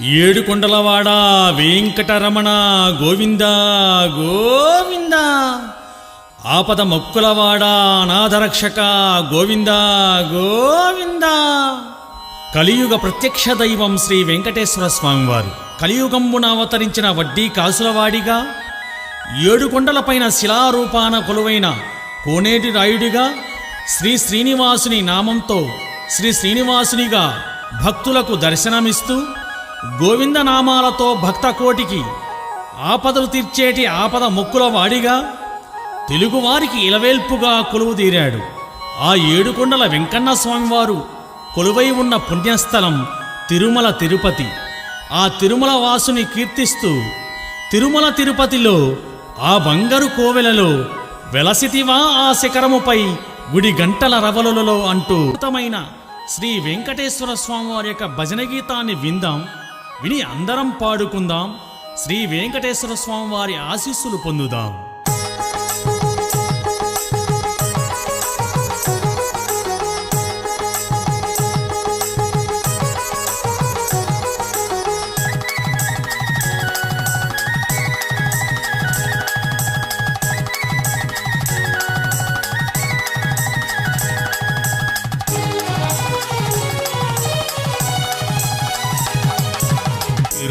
ఏడుకొండలవాడ వెంకటరమణ గోవింద గోవింద. ఆపద మొక్కులవాడ అనాథరక్షక గోవింద గోవింద. కలియుగ ప్రత్యక్ష దైవం శ్రీ వెంకటేశ్వర స్వామివారు. కలియుగంబున అవతరించిన వడ్డీ కాసులవాడిగా ఏడుకొండలపైన శిలారూపాన కొలువైన కోనేటి రాయుడిగా శ్రీ శ్రీనివాసుని నామంతో శ్రీ శ్రీనివాసునిగా భక్తులకు దర్శనమిస్తూ గోవింద నామాలతో భక్త కోటికి ఆపదలు తీర్చేటి ఆపద మొక్కుల వాడిగా తెలుగువారికి ఇలవేల్పుగా కొలువుదీరాడు ఆ ఏడుకొండల వెంకన్న స్వామివారు కొలువై ఉన్న పుణ్యస్థలం తిరుమల తిరుపతి. ఆ తిరుమల వాసుని కీర్తిస్తూ తిరుమల తిరుపతిలో ఆ బంగారు కోవెలలో వెలసితివా ఆ శిఖరముపై గుడి గంటల రవలులలో అంటూ అద్భుతమైన శ్రీ వెంకటేశ్వర స్వామివారి యొక్క భజన గీతాన్ని విందాం. విని అందరం పాడుకుందాం. శ్రీ వెంకటేశ్వర స్వామి వారి ఆశీస్సులు పొందుదాం.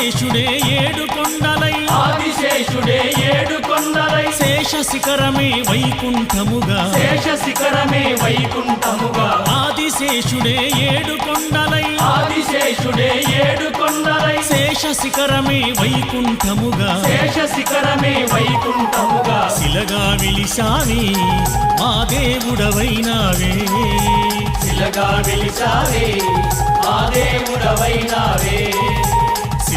ఆదిశేషుడే ఏడు కొండలై. ఆదిశేషుడే ఏడు కొండలై. శేష శిఖరమే వైకుంఠముగా. శేష శిఖరమే వైకుంఠముగా. ఆదిశేషుడే ఏడు కొండలై. ఆదిశేషుడే ఏడు కొండలై. శేష శిఖరమే వైకుంఠముగా. శేష శిఖరమే వైకుంఠముగా. శిలగా విలిసావి మా దేవుడవైనావే. శిలగా వెలిసావే ఆ దేవుడవైనావే.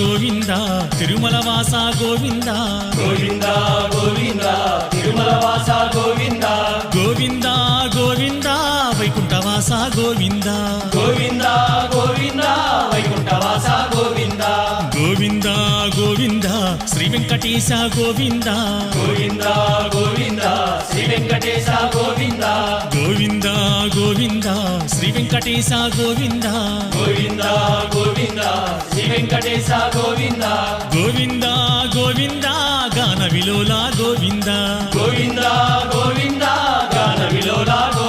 గోవింద తిరుమల వాస గోవింద. గోవింద గోవింద తిరుమల వాస గోవింద. గోవింద గోవింద వైకుంఠ వాస గోవింద. గోవింద గోవింద వైకుంఠ వాస గోవింద. గోవింద గోవింద శ్రీ వెంకటేశ గోవింద. గోవింద గోవింద శ్రీ వెంకటేశ గోవింద. గోవింద గోవింద శ్రీ వెంకటేశ గోవింద. గోవింద గోవింద వెంకటేశ గోవింద. గోవింద గోవింద గాన విలోల గోవింద. గోవింద గోవింద గాన విలోల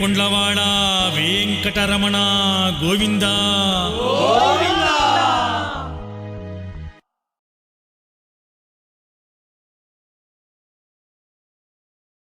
కొండ్లవాడ వెంకటరమణ గోవిందా.